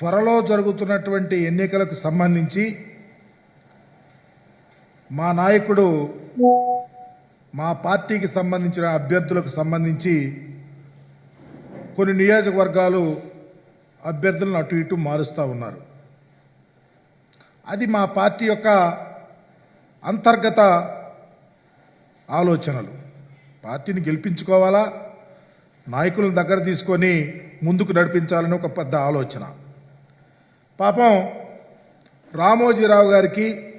త్వరలో జరుగుతున్నటువంటి ఎన్నికలకు సంబంధించి మా నాయకుడు మా పార్టీకి సంబంధించిన అభ్యర్థులకు సంబంధించి కొన్ని నియోజకవర్గాలు అభ్యర్థులను అటు ఇటు మారుస్తూ ఉన్నారు. అది మా పార్టీ యొక్క అంతర్గత ఆలోచనలు. పార్టీని గెలిపించుకోవాలా? నాయకులను దగ్గర తీసుకొని ముందుకు నడిపించాలని ఒక పెద్ద ఆలోచన. పాపం రామోజీరావు గారికి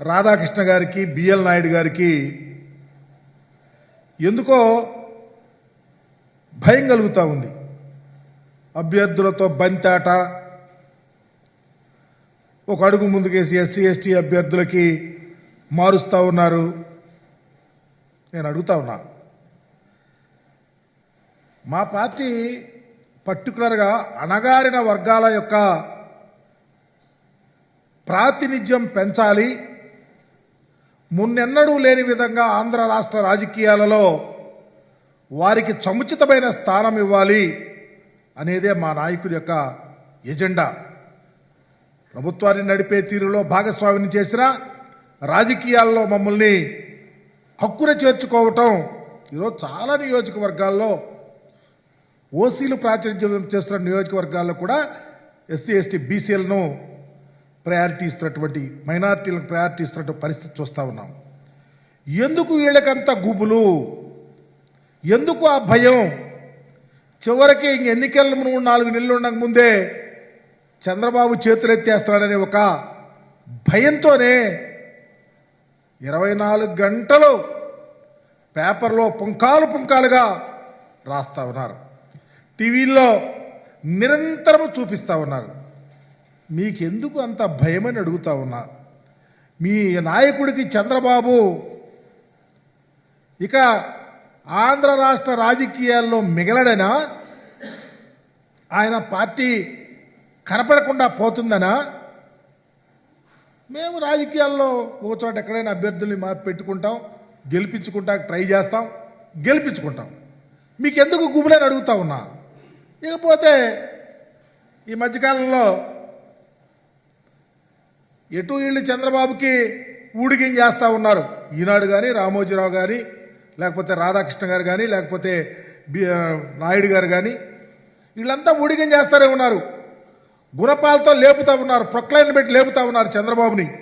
రాధాకృష్ణ గారికి బిఎల్ నాయుడు గారికి ఎందుకో భయం కలుగుతూ ఉంది. అభ్యర్థులతో బంతాట. ఒక అడుగు ముందుకేసి ఎస్సీ ఎస్టీ అభ్యర్థులకి మారుస్తూ ఉన్నారు. నేను అడుగుతా ఉన్నా. మా పార్టీ పర్టికులర్గా అణగారిన వర్గాల యొక్క ప్రాతినిధ్యం పెంచాలి. మున్నెన్నడూ లేని విధంగా ఆంధ్ర రాష్ట్ర రాజకీయాలలో వారికి సముచితమైన స్థానం ఇవ్వాలి అనేదే మా నాయకుడి యొక్క ఎజెండా. ప్రభుత్వాన్ని నడిపే తీరులో భాగస్వామిని చేసిన రాజకీయాల్లో మమ్మల్ని హక్కున చేర్చుకోవటం ఈరోజు చాలా నియోజకవర్గాల్లో ఓసీలు ప్రాతినిధ్యం చేస్తున్న నియోజకవర్గాల్లో కూడా ఎస్సీ ఎస్టీ బీసీలను ప్రయారిటీ ఇస్తున్నటువంటి మైనార్టీలకు ప్రయారిటీ ఇస్తున్నటువంటి పరిస్థితి చూస్తూ ఉన్నాం. ఎందుకు వీళ్ళకంత గుబులు? ఎందుకు ఆ భయం? చివరికి ఇంక ఎన్నికల మూడు నాలుగు నెలలు ఉండక ముందే చంద్రబాబు చేతులెత్తేస్తున్నాడనే ఒక భయంతోనే ఇరవై నాలుగు గంటలు పేపర్లో పుంకాలు పుంకాలుగా రాస్తా ఉన్నారు. టీవీల్లో నిరంతరం చూపిస్తా ఉన్నారు. మీకెందుకు అంత భయమని అడుగుతా ఉన్నా? మీ నాయకుడికి చంద్రబాబు ఇక ఆంధ్ర రాష్ట్ర రాజకీయాల్లో మిగలడనా? ఆయన పార్టీ కనపడకుండా పోతుందనా? మేము రాజకీయాల్లో ఒక చోట ఎక్కడైనా అభ్యర్థుల్ని మా పెట్టుకుంటాం గెలిపించుకుంటా ట్రై చేస్తాం గెలిపించుకుంటాం. మీకెందుకు గుబులని అడుగుతా ఉన్నా? ఇకపోతే ఈ మధ్యకాలంలో ఎటు వీళ్ళు చంద్రబాబుకి ఊడిగిం చేస్తూ ఉన్నారు? ఈనాడు కానీ రామోజీరావు కానీ లేకపోతే రాధాకృష్ణ గారు కానీ లేకపోతే బి- నాయుడు గారు కానీ వీళ్ళంతా ఊడిగం చేస్తారే ఉన్నారు. గుణపాలతో లేపుతా ఉన్నారు ప్రొక్లైన్ పెట్టి లేపుతా ఉన్నారు చంద్రబాబుని.